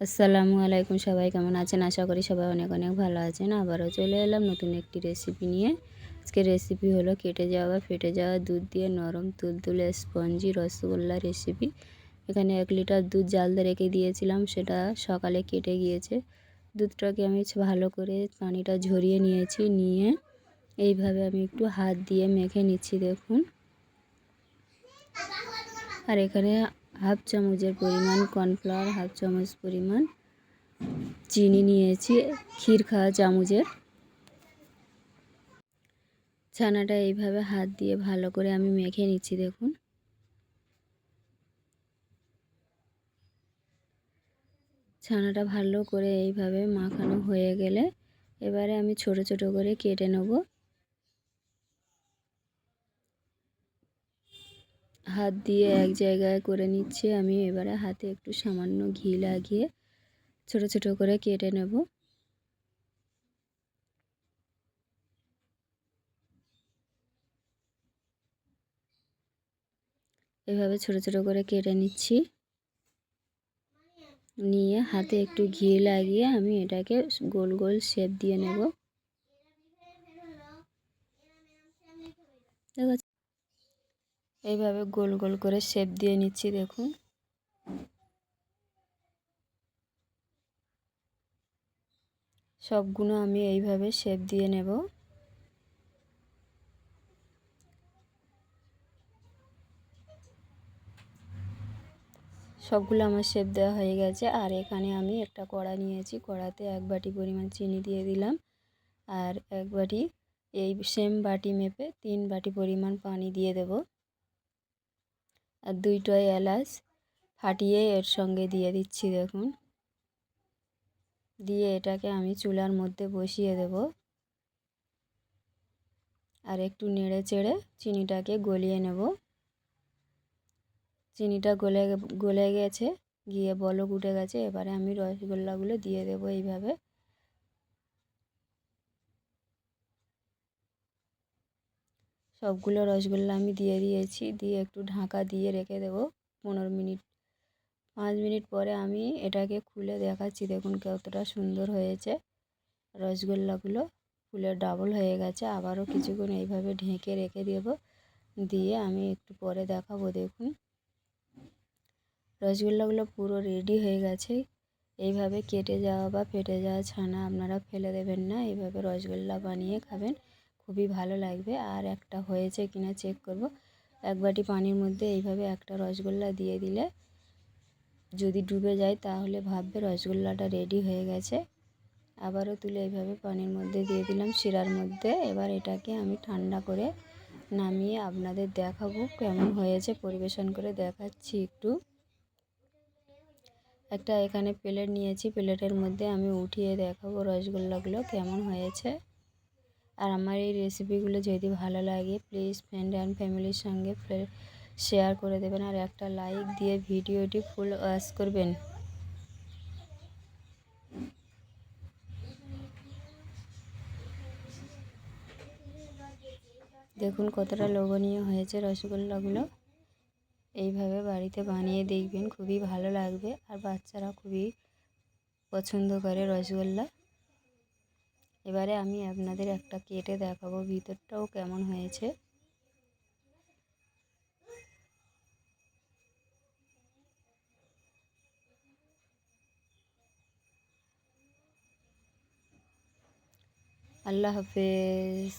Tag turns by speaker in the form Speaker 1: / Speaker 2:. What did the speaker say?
Speaker 1: আসসালামু আলাইকুম সবাই, কেমন আছেন? আশা করি সবাই অনেক অনেক ভালো আছেন। আবারও চলে এলাম নতুন একটি রেসিপি নিয়ে। আজকে রেসিপি হলো কেটে যাওয়া, ফেটে যাওয়া দুধ দিয়ে নরম তুলতুলে স্পঞ্জি রসগোল্লা রেসিপি এখানে এক লিটার দুধ জাল দিয়ে রেখে দিয়েছিলাম, সেটা সকালে কেটে গিয়েছে। দুধটাকে আমি ভালো করে পানিটা ঝরিয়ে নিয়েছি, নিয়ে এইভাবে আমি একটু হাত দিয়ে মেখে নিচ্ছি, দেখুন। আর এখানে হাফ চামচের পরিমাণ কর্নফ্লাওয়ার, হাফ চামচ পরিমাণ চিনি নিয়েছি, ক্ষীর খাওয়া চামচের। ছানাটা এইভাবে হাত দিয়ে ভালো করে আমি মেখে নিচ্ছি, দেখুন। ছানাটা ভালো করে এইভাবে মাখানো হয়ে গেলে এবারে আমি ছোট ছোট করে কেটে নেব। হাত দিয়ে এক জায়গায় করে নিচ্ছি। আমি এবারে হাতে একটু সামান্য ঘি লাগিয়ে ছোট ছোট করে কেটে নেব। এভাবে ছোট ছোট করে কেটে নিচ্ছি। নিয়ে হাতে একটু ঘি লাগিয়ে আমি এটাকে গোল গোল শেপ দিয়ে নেব। এইভাবে গোল গোল করে শেপ দিয়ে নিচ্ছি, দেখুন। সবগুলো আমি এইভাবে শেপ দিয়ে নেব। সবগুলো আমার শেপ দেওয়া হয়ে গেছে, আর এখানে আমি একটা কড়া নিয়েছি। কড়াতে এক বাটি পরিমাণ চিনি দিয়ে দিলাম, আর এক বাটি, এই সেম বাটি মেপে তিন বাটি পরিমাণ পানি দিয়ে দেব। আর দুইটাই এলাচ ফাটিয়ে এর সঙ্গে দিয়ে দিচ্ছি দেখুন। দিয়ে এটাকে আমি চুলার মধ্যে বসিয়ে দেব। আর একটু নেড়ে চেড়ে চিনিটাকে গলিয়ে নেব। চিনিটা গলে গলে গেছে, গিয়ে বলক উঠে গেছে। এবারে আমি রসগোল্লাগুলো দিয়ে দেব এইভাবে। সবগুলো রসগোল্লা আমি দিয়ে দিয়েছি। দিয়ে একটু ঢাকা দিয়ে রেখে দেব পনেরো মিনিট। পাঁচ মিনিট পরে আমি এটাকে খুলে দেখাচ্ছি। দেখুন কতটা সুন্দর হয়েছে। রসগোল্লাগুলো ফুলে ডাবল হয়ে গেছে। আবারও কিছুক্ষণ এইভাবে ঢেকে রেখে দেব। দিয়ে আমি একটু পরে দেখাবো। দেখুন। রসগোল্লাগুলো পুরো রেডি হয়ে গেছে। এইভাবে কেটে যাওয়া বা ফেটে যাওয়া ছানা আপনারা ফেলে দেবেন না। এইভাবে রসগোল্লা বানিয়ে খাবেন। খুবই ভালো লাগবে। আর একটা হয়েছে কিনা চেক করব। এক বাটি পানির মধ্যে এইভাবে একটা রসগোল্লা দিয়ে দিলে যদি ডুবে যায় তাহলে ভাববে রসগোল্লাটা রেডি হয়ে গেছে। আবারও তুলে এইভাবে পানির মধ্যে দিয়ে দিলাম শিরার মধ্যে। এবার এটাকে আমি ঠান্ডা করে নামিয়ে আপনাদের দেখাবো কেমন হয়েছে, পরিবেশন করে দেখাচ্ছি একটু। একটা এখানে প্লেট নিয়েছি। প্লেটের মধ্যে আমি উঠিয়ে দেখাবো রসগোল্লাগুলো কেমন হয়েছে। আর আমার এই রেসিপিগুলো যদি ভালো লাগে প্লিজ ফ্রেন্ড অ্যান্ড ফ্যামিলির সঙ্গে শেয়ার করে দেবেন আর একটা লাইক দিয়ে ভিডিওটি ফুল ওয়াচ করবেন। দেখুন কতটা লোভনীয় হয়েছে রসগোল্লাগুলো। এইভাবে বাড়িতে বানিয়ে দেখবেন, খুবই ভালো লাগবে আর বাচ্চারা খুবই পছন্দ করে রসগোল্লা। এবারে আমি আপনাদের একটা কেটে দেখাবো ভিতরটাও কেমন হয়েছে। আল্লাহ হাফেজ।